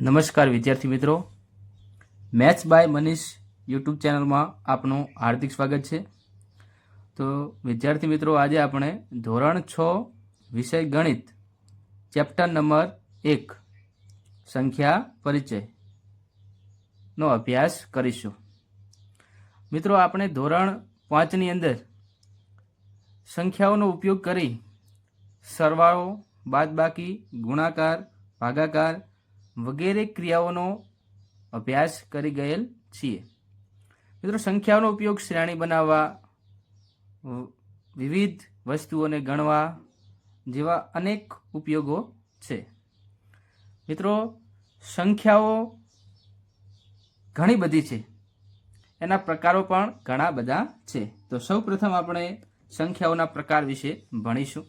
નમસ્કાર વિદ્યાર્થી મિત્રો. મેથ્સ બાય મનીષ યુટ્યુબ ચેનલમાં આપનું હાર્દિક સ્વાગત છે. તો વિદ્યાર્થી મિત્રો, આજે આપણે ધોરણ છ વિષય ગણિત, ચેપ્ટર નંબર એક, સંખ્યા પરિચયનો અભ્યાસ કરીશું. મિત્રો, આપણે ધોરણ પાંચની અંદર સંખ્યાઓનો ઉપયોગ કરી સરવાળો, બાદબાકી, ગુણાકાર, ભાગાકાર વગેરે ક્રિયાઓનો અભ્યાસ કરી ગયેલ છીએ. મિત્રો, સંખ્યાઓનો ઉપયોગ શ્રેણી બનાવવા વિવિધ વસ્તુઓને ગણવા જેવા અનેક ઉપયોગો છે. મિત્રો, સંખ્યાઓ ઘણી બધી છે. એના પ્રકારો પણ ઘણા બધા છે. તો સૌ પ્રથમ આપણે સંખ્યાઓના પ્રકાર વિશે ભણીશું.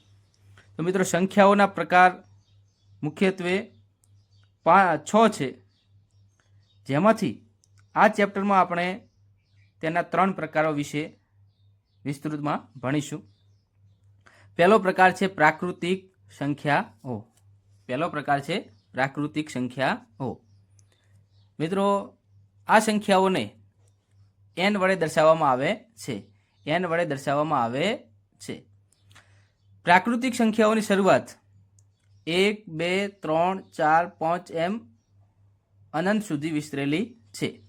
તો મિત્રો, સંખ્યાઓના પ્રકાર મુખ્યત્વે છ છે. જેમાંથી આ ચેપ્ટરમાં આપણે તેના ત્રણ પ્રકારો વિશે વિસ્તૃતમાં ભણીશું. પહેલો પ્રકાર છે પ્રાકૃતિક સંખ્યાઓ પહેલો પ્રકાર છે પ્રાકૃતિક સંખ્યાઓ મિત્રો, આ સંખ્યાઓને એન વડે દર્શાવવામાં આવે છે. એન વડે દર્શાવવામાં આવે છે. પ્રાકૃતિક સંખ્યાઓની શરૂઆત એક, બે, ત્રણ, ચાર, પાંચ એમ અનંત સુધી વિસ્તરેલી છે.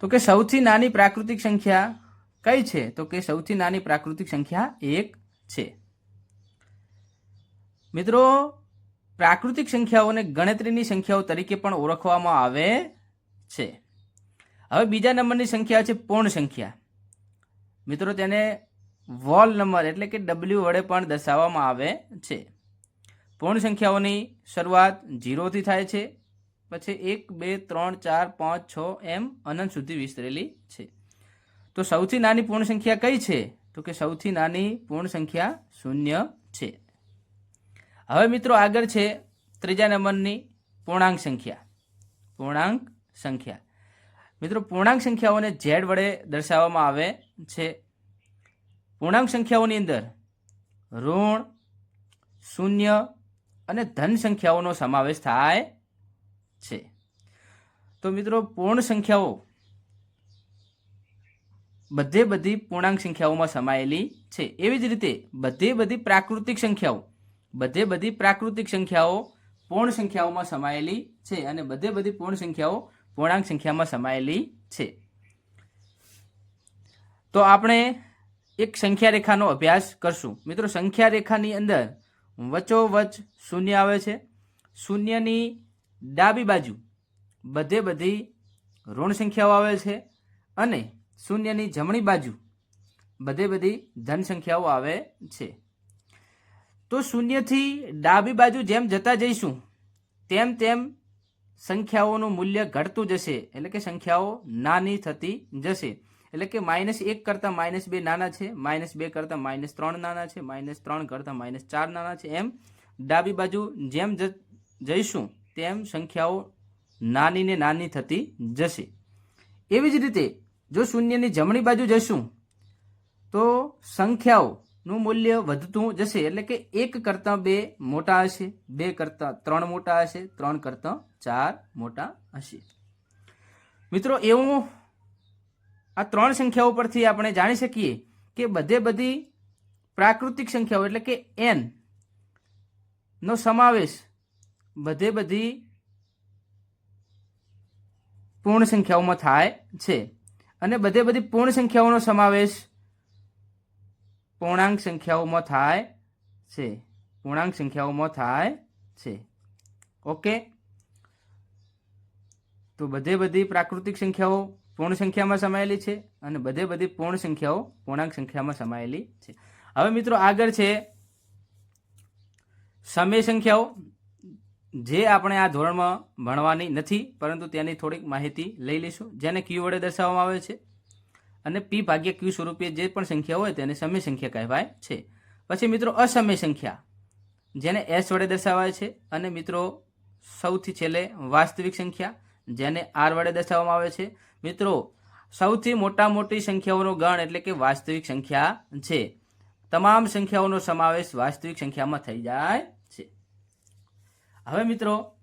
તો કે સૌથી નાની પ્રાકૃતિક સંખ્યા કઈ છે? તો કે સૌથી નાની પ્રાકૃતિક સંખ્યા એક છે. મિત્રો, પ્રાકૃતિક સંખ્યાઓને ગણતરીની સંખ્યાઓ તરીકે પણ ઓળખવામાં આવે છે. હવે બીજા નંબરની સંખ્યા છે પૂર્ણ સંખ્યા. મિત્રો, તેને વોલ નંબર એટલે કે ડબલ્યુ વડે પણ દર્શાવવામાં આવે છે. પૂર્ણ સંખ્યાઓની શરૂઆત જીરોથી થાય છે, પછી એક, બે, ત્રણ, ચાર, પાંચ, છ, એમ અનંત સુધી વિસ્તરેલી છે. તો સૌથી નાની પૂર્ણ સંખ્યા કઈ છે? તો કે સૌથી નાની પૂર્ણ સંખ્યા શૂન્ય છે. હવે મિત્રો આગળ છે ત્રીજા નંબરની પૂર્ણાંક સંખ્યા. પૂર્ણાંક સંખ્યા. મિત્રો પૂર્ણાંક સંખ્યાઓને ઝેડ વડે દર્શાવવામાં આવે છે. પૂર્ણાંક સંખ્યાઓની અંદર ઋણ, શૂન્ય અને ધન સંખ્યાઓનો સમાવેશ થાય છે. તો મિત્રો, પૂર્ણ સંખ્યાઓ બધે બધી પૂર્ણાંક સંખ્યાઓમાં સમાયેલી છે. એવી જ રીતે બધે બધી પ્રાકૃતિક સંખ્યાઓ, બધે બધી પ્રાકૃતિક સંખ્યાઓ પૂર્ણ સંખ્યાઓમાં સમાયેલી છે અને બધે બધી પૂર્ણ સંખ્યાઓ પૂર્ણાંક સંખ્યામાં સમાયેલી છે. તો આપણે એક સંખ્યા રેખાનો અભ્યાસ કરશું. મિત્રો સંખ્યા રેખાની અંદર વચ્ચોવચ શૂન્ય આવે છે. શૂન્યની ડાબી બાજુ બધે બધી ઋણ સંખ્યાઓ આવે છે અને શૂન્યની જમણી બાજુ બધે બધી ધન સંખ્યાઓ આવે છે. તો શૂન્યથી ડાબી બાજુ જેમ જતા જઈશું, તેમ તેમ સંખ્યાઓનું મૂલ્ય ઘટતું જશે. એટલે કે સંખ્યાઓ નાની થતી જશે. એટલે કે માઇનસ એક કરતાં માઇનસ બે નાના છે, માઇનસ બે કરતાં માઇનસ ત્રણ નાના છે, માઇનસ ત્રણ કરતાં માઇનસ ચાર નાના છે. એમ ડાબી બાજુ જેમ જઈશું, તેમ સંખ્યાઓ નાની ને નાની થતી જશે. એવી જ રીતે જો શૂન્યની જમણી બાજુ જશું તો સંખ્યાઓનું મૂલ્ય વધતું જશે. એટલે કે એક કરતાં બે મોટા હશે, બે કરતાં ત્રણ મોટા હશે, ત્રણ કરતાં ચાર મોટા હશે. મિત્રો, એવું આ ત્રણ સંખ્યાઓ પરથી આપણે જાણી શકીએ કે બધે બધી પ્રાકૃતિક સંખ્યાઓ એટલે કે એન નો સમાવેશ બધે બધી પૂર્ણ સંખ્યાઓમાં થાય છે. અને બધે બધી પૂર્ણ સંખ્યાઓનો સમાવેશ પૂર્ણાંક સંખ્યાઓમાં થાય છે. પૂર્ણાંક સંખ્યાઓમાં થાય છે. ઓકે? તો બધે બધી પ્રાકૃતિક સંખ્યાઓ પૂર્ણ સંખ્યામાં સમાયેલી છે અને બધે બધી પૂર્ણ સંખ્યાઓ પૂર્ણાંક સંખ્યામાં સમાયેલી છે. હવે મિત્રો આગળ છે સમય સંખ્યાઓ. જે આપણે આ ધોરણમાં ભણવાની નથી, પરંતુ તેની થોડીક માહિતી લઈ લઈશું, જેને ક્યુ વડે દર્શાવવામાં આવે છે. અને પી ભાગ્ય ક્યુ સ્વરૂપે જે પણ સંખ્યા હોય તેને સમય સંખ્યા કહેવાય છે. પછી મિત્રો અસમય સંખ્યા, જેને એસ વડે દર્શાવાય છે. અને મિત્રો સૌથી છેલ્લે વાસ્તવિક સંખ્યા જેને આર વડે દર્શાવવામાં આવે છે. મિત્રો, સૌથી મોટા મોટી સંખ્યાઓનો ગણ એટલે કે વાસ્તવિક સંખ્યા છે. તમામ સંખ્યાઓનો સમાવેશ વાસ્તવિક સંખ્યામાં થઈ જાય છે. હવે મિત્રો